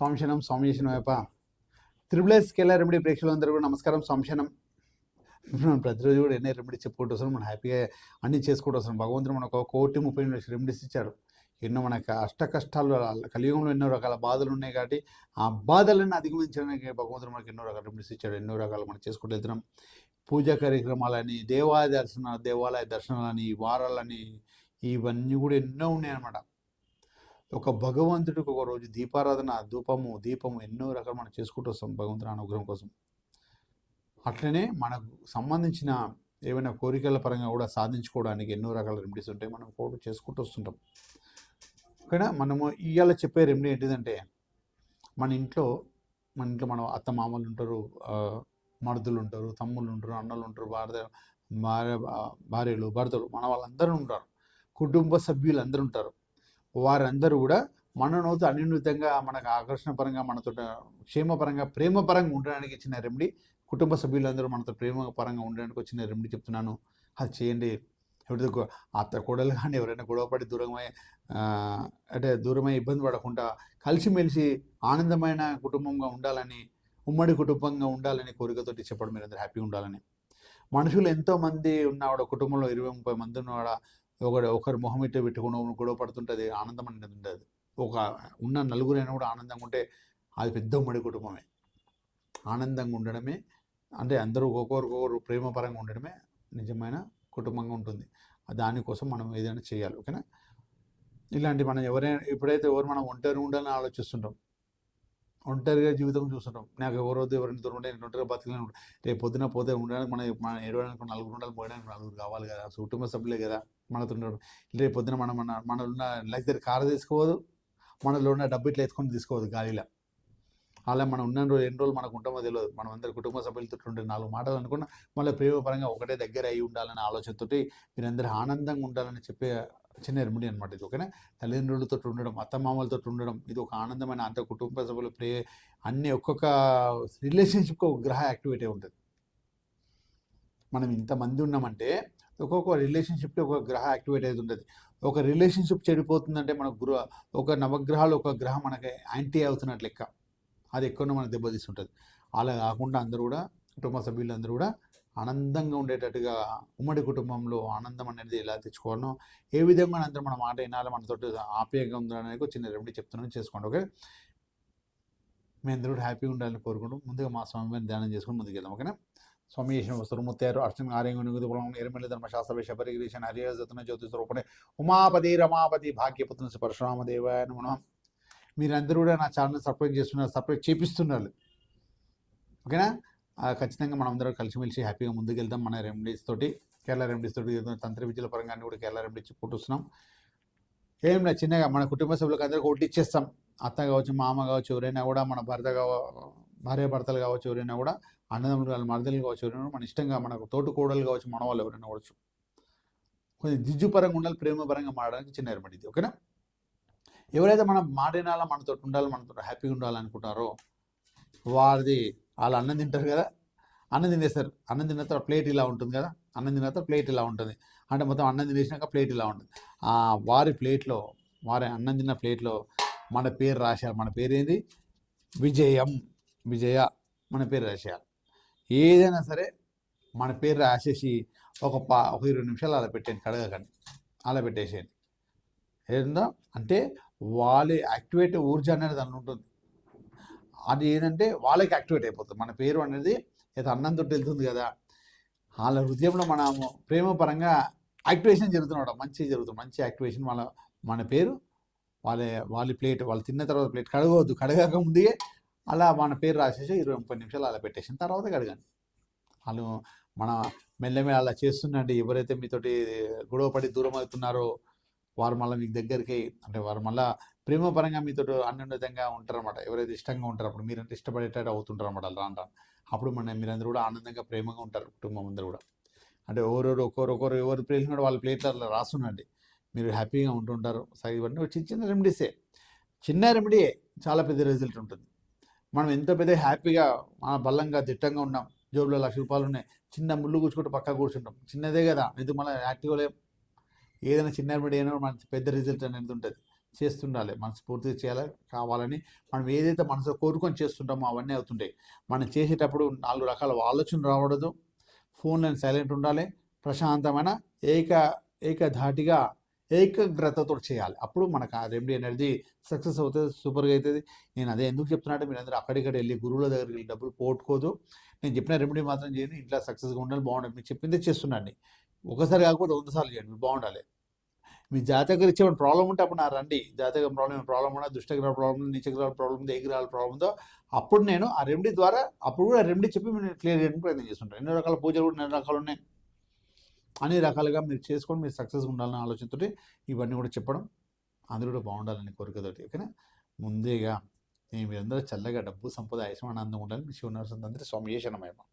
స్వామిశనం స్వామిశనం వేప triple S remedy ప్రేక్షకులందరూ కూడా నమస్కారం స్వామిశనం మనం ప్రతిరోజు కూడా ఎన్నో రెమెడీ చెప్పుకుంటూ వస్తున్నాం మనం హ్యాపీగా అన్నీ చేసుకుంటూ వస్తున్నాం. భగవంతుడు మనకు ఒక కోటి ముప్పై ఎనిమిది లక్షల రెమెడీస్ ఇచ్చాడు. ఎన్నో మనకు అష్ట కష్టాలు కలియుగంలో ఎన్నో రకాల బాధలు ఉన్నాయి కాబట్టి ఆ బాధలను అధిగమించడానికి భగవంతుడు మనకి ఎన్నో రకాల రెమెడీస్ ఇచ్చాడు. ఎన్నో రకాలు మనం చేసుకుంటూ వెళ్తున్నాం. పూజా కార్యక్రమాలని దేవాలయ దర్శన దేవాలయ దర్శనాలని వారాలని ఇవన్నీ కూడా ఎన్నో ఉన్నాయన్నమాట ఒక భగవంతుడికి ఒక రోజు దీపారాధన ధూపము దీపము ఎన్నో రకాలు మనం చేసుకుంటూ వస్తాం భగవంతుని అనుగ్రహం కోసం. అట్లనే మనకు సంబంధించిన ఏమైనా కోరికల పరంగా కూడా సాధించుకోవడానికి ఎన్నో రకాల రెమెడీస్ ఉంటాయి. మనం కూడా చేసుకుంటూ వస్తుంటాం. కానీ మనము ఇవాళ చెప్పే రెమెడీ ఏంటిదంటే మన ఇంట్లో మన ఇంట్లో మన అత్త మామలు ఉంటారు మరుదులు ఉంటారు తమ్ముళ్ళు ఉంటారు అన్నలు ఉంటారు భార్య భార్య భార్యలు భర్తలు మన వాళ్ళందరూ ఉంటారు. కుటుంబ సభ్యులు అందరూ ఉంటారు. వారందరూ కూడా మననోతో అన్యూన్యతంగా మనకు ఆకర్షణ పరంగా మనతో క్షేమపరంగా ప్రేమపరంగా ఉండడానికి ఇచ్చిన రెమెడీ కుటుంబ సభ్యులందరూ మనతో ప్రేమ పరంగా ఉండడానికి వచ్చిన రెమెడీ చెప్తున్నాను. అది చేయండి. ఎవరితో అత్త కూడలు కానీ ఎవరైనా గొడవపడి దూరమై అంటే దూరమై ఇబ్బంది పడకుండా కలిసిమెలిసి ఆనందమైన కుటుంబంగా ఉండాలని ఉమ్మడి కుటుంబంగా ఉండాలని కోరికతోటి చెప్పడం మీరు అందరూ హ్యాపీగా ఉండాలని. మనుషులు ఎంతోమంది ఉన్న ఉన్నవాడు కుటుంబంలో ఇరవై ముప్పై మంది ఉన్నవాడ ఒకడు ఒకరు మొహం ఇట్టు పెట్టుకుని గొడవ పడుతుంటుంది ఆనందం అనేది ఉండదు. ఒక ఉన్న నలుగురైనా కూడా ఆనందంగా ఉంటే అది పెద్ద ఉమ్మడి కుటుంబమే. ఆనందంగా ఉండడమే అంటే అందరూ ఒక్కొక్కరికొకరు ప్రేమపరంగా ఉండడమే నిజమైన కుటుంబంగా ఉంటుంది. దానికోసం మనం ఏదైనా చేయాలి ఓకేనా? ఇలాంటి మనం ఎవరైనా ఎప్పుడైతే ఎవరు మనం ఒంటరి ఉండాలని ఆలోచిస్తుంటాం. ఒంటరిగా జీవితం చూస్తుంటాం. నాకు ఎవరో ఎవరైనా దూరం నేను ఒంటరిగా బతకలేను రేపు పొద్దున పోతే ఉండడానికి మన మన ఏడవడానికి నలుగురు ఉండాలి పోయడానికి నలుగురు కావాలి కదా. కుటుంబ సభ్యులే కదా మనతో ఉండడం రేపు పొద్దున మనం మన మన ఉన్న లైఫ్ కారు తీసుకోవద్దు మనలో ఉన్న డబ్బు ఇట్లా ఎత్తుకొని తీసుకోవద్దు గాలిలో. అలా మనం ఉన్న రోజు ఎన్ని రోజులు మనకు ఉంటామో తెలియదు. మనం అందరు కుటుంబ సభ్యులతో ఉండే నాలుగు మాటలు అనుకున్న మళ్ళీ ప్రేమపరంగా ఒకటే దగ్గర అయి ఉండాలనే ఆలోచనతోటి మీరందరూ ఆనందంగా ఉండాలని చెప్పే చిన్న రెమెడీ అనమాట ఇది ఓకేనా? తల్లిదండ్రులతో ఉండడం అత్తమామలతో ఉండడం ఇది ఒక ఆనందమైన అంత కుటుంబ సభ్యులు ప్రే అన్ని ఒక్కొక్క రిలేషన్షిప్కి ఒక గ్రహ యాక్టివిటీ ఉంటుంది. మనం ఇంతమంది ఉన్నామంటే ఒక్కొక్క రిలేషన్షిప్కి ఒక గ్రహ యాక్టివేట్ అయితే ఉంటుంది ఒక రిలేషన్షిప్ చెడిపోతుందంటే మన గృహ ఒక నవగ్రహాలు ఒక గ్రహం మనకి యాంటీ అవుతున్నట్లు లెక్క. అది ఎక్కువ మనకు దెబ్బతీస్తుంటుంది. అలా కాకుండా అందరూ కూడా కుటుంబ సభ్యులందరూ కూడా ఆనందంగా ఉండేటట్టుగా ఉమ్మడి కుటుంబంలో ఆనందం అనేది ఎలా తెచ్చుకోవాలనో ఏ విధంగా అందరూ మన మాట వినాలి మనతో ఆప్యాయంగా ఉందనేది ఒక చిన్న రెమెడీ చెప్తున్నాను. చేసుకోండి ఓకే? మీ అందరూ హ్యాపీగా ఉండాలని కోరుకుంటూ ముందుగా మా స్వామిని ధ్యానం చేసుకుని ముందుకు వెళ్దాం ఓకేనా? స్వామి చేసిన వస్తారు ముత్తారు అర్చన ఆర్యంగా నిగుది పొలం ఎరమెల్లి ధర్మశాస్త్ర విషయ పరిగిరీషన్ హరిహరతన జ్యోతి స్వరూపణే ఉమాపతి రమాపతి భాగ్యపుత్ర పరశురామ దేవాయన మనం మీరందరూ కూడా నా ఛానల్ సబ్స్క్రైబ్ చేస్తున్నారు సబ్స్క్రైబ్ చేపిస్తున్నారు. ఓకేనా? ఖచ్చితంగా మనం అందరం కలిసిమెలిసి హ్యాపీగా ముందుకెళ్దాం మన రెమెడీస్ తోటి కేరళ రెమెడీస్ తోటి తంత్ర విద్యల పరంగా కూడా కేరళ రెమెడీస్ చెప్పుకుంటున్నాం ఏం లేదు చిన్నగా మన కుటుంబ సభ్యులకు అందరికీ ఒకటి ఇచ్చేస్తాం. అత్త కావచ్చు మామ కావచ్చు ఎవరైనా కూడా మన భర్త కావ భార్య భర్తలు కావచ్చు ఎవరైనా కూడా అన్నదమ్ములు కావాలి మరదలు కావచ్చు ఎవరైనా మన ఇష్టంగా మనకు తోటి కోడలు కావచ్చు మన వాళ్ళు ఎవరైనా కావచ్చు. కొంచెం దిజ్జు పరంగా ఉండాలి ప్రేమ పరంగా మారడానికి చిన్న రెమెడీ ఇది ఓకేనా? ఎవరైతే మనం మాడినాలో మనతో ఉండాలి మనతో హ్యాపీగా ఉండాలనుకుంటారో వారిది వాళ్ళు అన్నం తింటారు కదా అన్నం తినేస్తారు. అన్నం తిన్న తర్వాత ప్లేట్ ఇలా ఉంటుంది కదా అన్నం తిన్న తర్వాత ప్లేట్ ఇలా ఉంటుంది. అంటే మొత్తం అన్నం తినేసినాక ప్లేట్ ఇలా ఉంటుంది. ఆ వారి ప్లేట్లో వారి అన్నం తిన్న ప్లేట్లో మన పేరు రాశారు. మన పేరు ఏంది? విజయం. విజయ మన పేరు రాసేయాలి ఏదైనా సరే మన పేరు రాసేసి ఒక పా ఒక ఇరవై నిమిషాలు అలా పెట్టేయండి కడగకండి. అలా పెట్టేసేయండి. ఏందో అంటే వాళ్ళ యాక్టివేట్ ఊర్జా అనేది దాని ఉంటుంది. అది ఏంటంటే వాళ్ళకి యాక్టివేట్ అయిపోతుంది. మన పేరు అనేది ఏదో అన్నం తోటి వెళ్తుంది కదా. వాళ్ళ హృదయంలో మనము ప్రేమ పరంగా యాక్టివేషన్ జరుగుతున్నాడు మంచి జరుగుతుంది. మంచి యాక్టివేషన్ వాళ్ళ మన పేరు వాళ్ళ వాళ్ళ ప్లేట్ వాళ్ళు తిన్న తర్వాత ప్లేట్ కడగవద్దు. కడగక ముందే అలా మన పేరు రాసేసి ఇరవై ముప్పై నిమిషాలు అలా పెట్టేసిన తర్వాత కడగండి వాళ్ళు మన మెల్లమెల్ల అలా చేస్తుండండి ఎవరైతే మీతోటి గొడవపడి దూరం అవుతున్నారో వారు మళ్ళీ మీకు దగ్గరికి అంటే వారు మళ్ళీ ప్రేమపరంగా మీతో అన్యోన్యతంగా ఉంటారన్నమాట. ఎవరైతే ఇష్టంగా ఉంటారో అప్పుడు మీరంటే ఇష్టపడేటట్టు అవుతుంటారు అనమాట రాను రాను. అప్పుడు మన మీరందరూ కూడా ఆనందంగా ప్రేమగా ఉంటారు కుటుంబం అందరూ కూడా. అంటే ఎవరెవరు ఒక్కొరు ఒకరు ఎవరు ప్లేస్ కూడా వాళ్ళ ప్లేట్లలో రాస్తుండండి. మీరు హ్యాపీగా ఉంటుంటారు. సరే ఇవన్నీ చిన్న చిన్న రెమెడీసే. చిన్న రెమెడీయే. చాలా పెద్ద రిజల్ట్ ఉంటుంది. మనం ఎంత పెద్ద హ్యాపీగా మన బలంగా దిట్టంగా ఉన్నాం. జోబులో లక్ష రూపాయలు ఉన్నాయి. చిన్న ముళ్ళు కూర్చుకుంటూ పక్క కూర్చుంటాం. చిన్నదే కదా. ఇది మళ్ళీ యాక్టివ్గా లేం? ఏదైనా చిన్న రెమెడీ అయినా మన పెద్ద రిజల్ట్ అనేది ఉంటుంది. చేస్తుండాలి. మనస్ఫూర్తిగా చేయాలి? కావాలని మనం ఏదైతే మనసులో కోరుకొని చేస్తుంటామో అవన్నీ అవుతుంటాయి. మనం చేసేటప్పుడు నాలుగు రకాల ఆలోచనలు రావడదు ఫోన్లను సైలెంట్ ఉండాలి. ప్రశాంతమైన ఏక ఏకధాటిగా ఏకాగ్రతతో చేయాలి. అప్పుడు మనకు ఆ రెమెడీ అనేది సక్సెస్ అవుతుంది సూపర్గా అవుతుంది. నేను అదే ఎందుకు చెప్తున్నట్టు మీరు అందరూ అక్కడిక్కడ వెళ్ళి గురువుల దగ్గరికి వెళ్ళి డబ్బులు పోగొట్టుకోదు నేను చెప్పిన రెమెడీ మాత్రం చేయండి. ఇంట్లో సక్సెస్గా ఉండాలి బాగుండాలి. మీకు చెప్పిందే చేస్తున్నాండి ఒకసారి కాకపోతే వంద సార్లు చేయండి మీరు బాగుండాలి. మీ జాతక రీత్యా ప్రాబ్లం ఉంటే అప్పుడు నా రండి. జాతక ప్రాబ్లం ప్రాబ్లం ఉన్నా దుష్టగ్రహ ప్రాబ్లం నీచగ్రహ ప్రాబ్లం ఉంది ఏ గ్రహాల ప్రాబ్లం ఉందో అప్పుడు నేను ఆ రెమెడీ ద్వారా అప్పుడు కూడా రెమెడీ చెప్పి మీరు క్లియర్ చేయడానికి ప్రయత్నం చేస్తుంటాను. ఎన్నో రకాల పూజలు కూడా ఎన్నో రకాలు ఉన్నాయి. అన్ని రకాలుగా మీరు చేసుకొని మీరు సక్సెస్ ఉండాలనే ఆలోచనతో ఇవన్నీ కూడా చెప్పడం అందరూ కూడా బాగుండాలని కోరికతోటి ఓకేనా? ముందేగా నేను మీరందరూ చల్లగా డబ్బు సంపద ఐశ్వర్యం ఆనందం ఉండాలని మీ శివనరసింహ స్వామి మేము